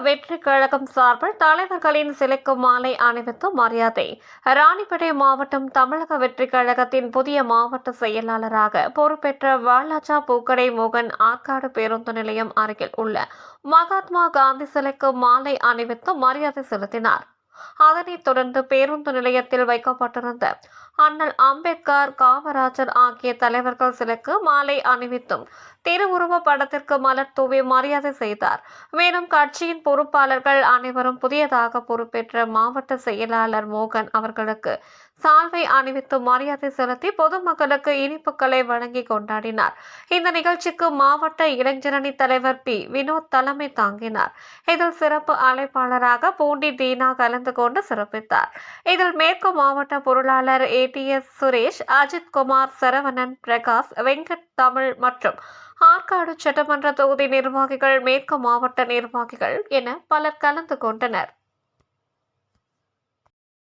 வெற்றி கழகம் சார்பில் தலைவர்களின் சிலைக்கு மாலை அணிவித்து மரியாதை. ராணிப்பேட்டை மாவட்டம் தமிழக வெற்றி கழகத்தின் புதிய மாவட்ட செயலாளராக பொறுப்பேற்ற வாலாஜா பூக்கடை மோகன் ஆற்காடு பேருந்து நிலையம் அருகில் உள்ள மகாத்மா காந்தி சிலைக்கு மாலை அணிவித்து மரியாதை செலுத்தினார். அதனைத் தொடர்ந்து பேருந்து நிலையத்தில் வைக்கப்பட்டிருந்த அண்ணல் அம்பேத்கர் காமராஜர் ஆகிய தலைவர்கள் சிலைக்கு மாலை அணிவித்தும் திருவுருவ படத்திற்கு மலர் தூவி மரியாதை செய்தார். மேலும் கட்சியின் பொறுப்பாளர்கள் அனைவரும் புதியதாக பொறுப்பேற்ற மாவட்ட செயலாளர் மோகன் அவர்களுக்கு சால்வை அணிவித்து மரியாதை செலுத்தி பொதுமக்களுக்கு இனிப்புகளை வழங்கி கொண்டாடினார். இந்த நிகழ்ச்சிக்கு மாவட்ட இளைஞரணி தலைவர் பி. வினோத் தலைமை தாங்கினார். இதில் சிறப்பு அழைப்பாளராக பூண்டி தீனா கலந்து கொண்டு சிறப்பித்தார். இதில் மேற்கு மாவட்ட பொருளாளர் ஏடிஎஸ் சுரேஷ் அஜித் குமார் சரவணன் பிரகாஷ் வெங்கட் தமிழ் மற்றும் ஆற்காடு சட்டமன்ற தொகுதி நிர்வாகிகள் மேற்கு மாவட்ட நிர்வாகிகள் என பலர் கலந்து கொண்டனர்.